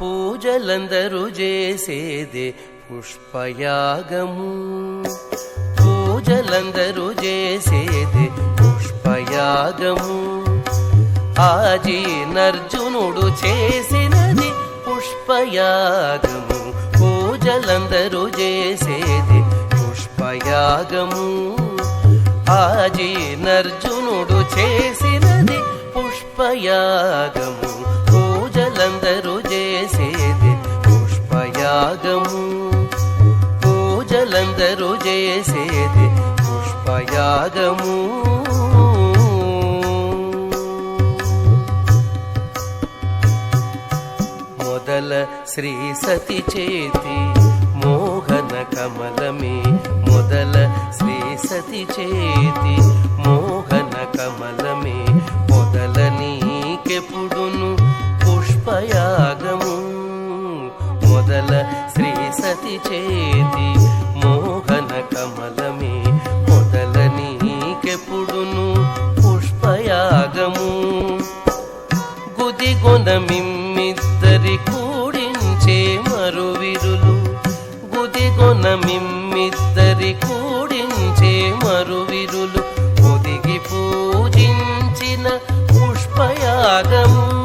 పూజలందరూ చేసేదే పుష్పయాగము. పూజలందరూ చేసేదే పుష్పయాగము. ఆజీ నర్జునుడు చేసినది పుష్పయాగము. పూజలందరూ చేసేది పుష్పయాగము. ఆజీ నర్జునుడు చేసినది పుష్పయాగము. పూజలందరూ చేసేది పుష్పయాగము. మొదల శ్రీ సతి చేతి మోహన కమలమే. మొదల శ్రీ సతి చేతి మోహన కమలమే. మొదల నీకెప్పుడును పుష్పయాగము. మొదల శ్రీ సతి చేతి కమలమే మొదల నీకెప్పుడును? పుష్పయాగము. గుదిగొన మిమ్మిద్దరి కూడించే మరువిరులు. గుదిగొన మిమ్మిద్దరి కూడించే మరువిరులు. ఒదిగి పూజించిన పుష్పయాగము.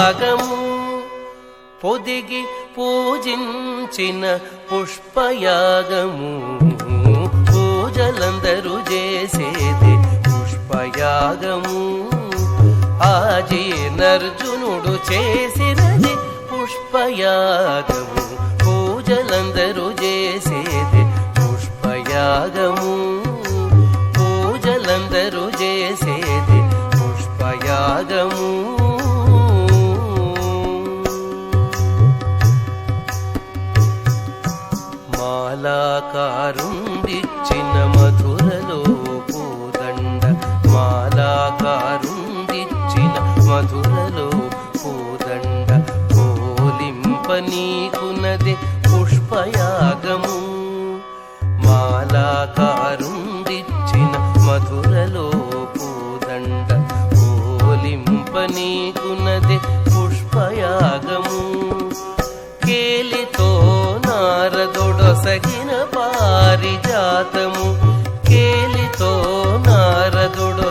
భాగము పొదిగి పూజించిన పుష్పయాగము. పూజలందరూ చేసేది పుష్పయాగము. ఆజీ నర్జునుడు చేసినది పుష్పయాగము. పూజలందరూ చేసేది పుష్పయాగము. పూజలందరూ చేసేది పుష్పయాగము. మాలాకారుండిచ్చిన మధురలో పూదండ. మాలాకారుండిచ్చిన మధురలో పూదండ. పోలింప నీకునది పుష్పయాగము. మాలాకారుండిచ్చిన మధురలో పూదండ. పోలింప నీకునది నారదుడొసగిన పారిజాతము కేలితో నారదుడు